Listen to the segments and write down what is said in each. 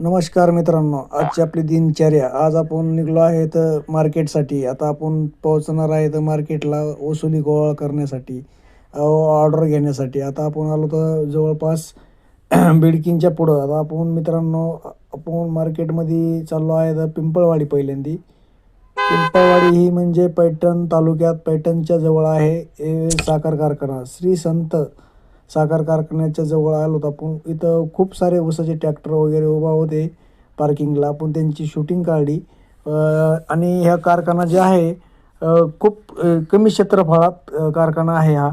नमस्कार मित्रांनो आजची आपली दिनचर्या. आज आपण निघलो आहे तर मार्केटसाठी. आता आपण पोहोचणार आहे तर मार्केटला वसुली गोळा करण्यासाठी ऑर्डर घेण्यासाठी. आता आपण आलो तर जवळपास बिडकीनच्या पुढं. आता आपण मित्रांनो आपण मार्केटमध्ये चाललो आहे तर पिंपळवाडी पहिल्यांदी. पिंपळवाडी ही म्हणजे पैठण तालुक्यात पैठणच्या जवळ आहे साखर कारखाना. श्री संत साखर कारखान्याच्या जवळ आलो होतो. आपण इथं खूप सारे ऊसाचे ट्रॅक्टर वगैरे उभा होते पार्किंगला आपण त्यांची शूटिंग काढली. आणि ह्या कारखाना जे आहे खूप कमी क्षेत्रफळात कारखाना आहे हा.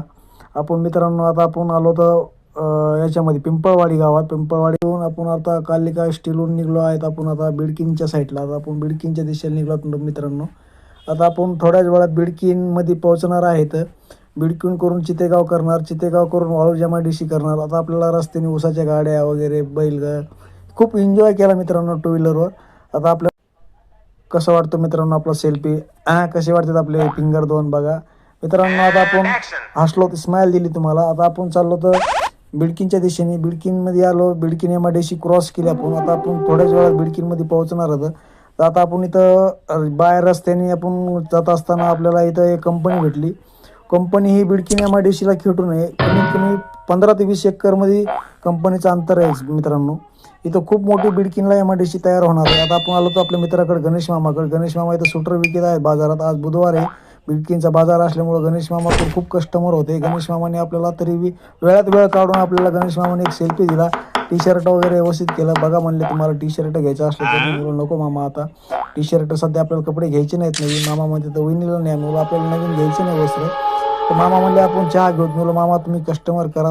आपण मित्रांनो आता आपण आलो तर याच्यामध्ये पिंपळवाडी गावात. पिंपळवाडीहून आपण आता कालिका स्टीलहून निघलो आहेत. आपण आता बिडकिनच्या साईडला आता आपण बिडकिनच्या दिशेला निघलो मित्रांनो. आता आपण थोड्याच वेळात बिडकीनमध्ये पोहोचणार आहेत. बिडकीन करून चितेगाव करणार चितेगाव करून वाळू जमाडीशी करणार. आता आपल्याला रस्त्याने ऊसाच्या गाड्या वगैरे बैल खूप एन्जॉय केला मित्रांनो टू व्हीलरवर आता आपल्या कसं वाटतं मित्रांनो आपला सेल्फी कसे वाटतात आपले फिंगर दोन बघा. मित्रांनो आता आपण हसलो तर स्माईल दिली तुम्हाला. आता आपण चाललो तर बिडकीनच्या दिशेने बिडकीनमध्ये आलो बिडकीन एम क्रॉस केली आपण. आता आपण थोड्याच वेळात बिडकीनमध्ये पोहोचणार होतं तर आता आपण इथं बाहेर रस्त्याने आपण जात असताना आपल्याला इथं एक कंपनी भेटली. कंपनी ही बिडकीन एम आय डी सीला कमीत कमी पंधरा ते वीस एकरमध्ये कंपनीचं अंतर आहे मित्रांनो. इथं खूप मोठी बिडकीनला एम आय डी सी तयार होणार आहे. आता आपण आलो तर आपल्या मित्राकडे गणेश मामाकडे गणेश मामा इथं सुटर विकत आहेत बाजारात. आज बुधवार आहे. बिडकीनचा बाजार असल्यामुळं गणेश मामाकडे खूप कस्टमर होते. गणेश मामाने आपल्याला तरी बी वेळात वेळ काढून आपल्याला गणेश मामाने एक सेल्फी दिला. टी शर्ट वगैरे व्यवस्थित केलं. बघा म्हणले तुम्हाला टी शर्ट घ्यायचं असलं तर नको मामा आता. टी शर्ट सध्या आपल्याला कपडे घ्यायचे नाहीत नवीन. मामा म्हणते तर वहिनीला नाही आपल्याला नवीन घ्यायचे नाही वस्त्र. तर मामा म्हणले आपण चहा घेऊ बोललो, मामा तुम्ही कस्टमर करा.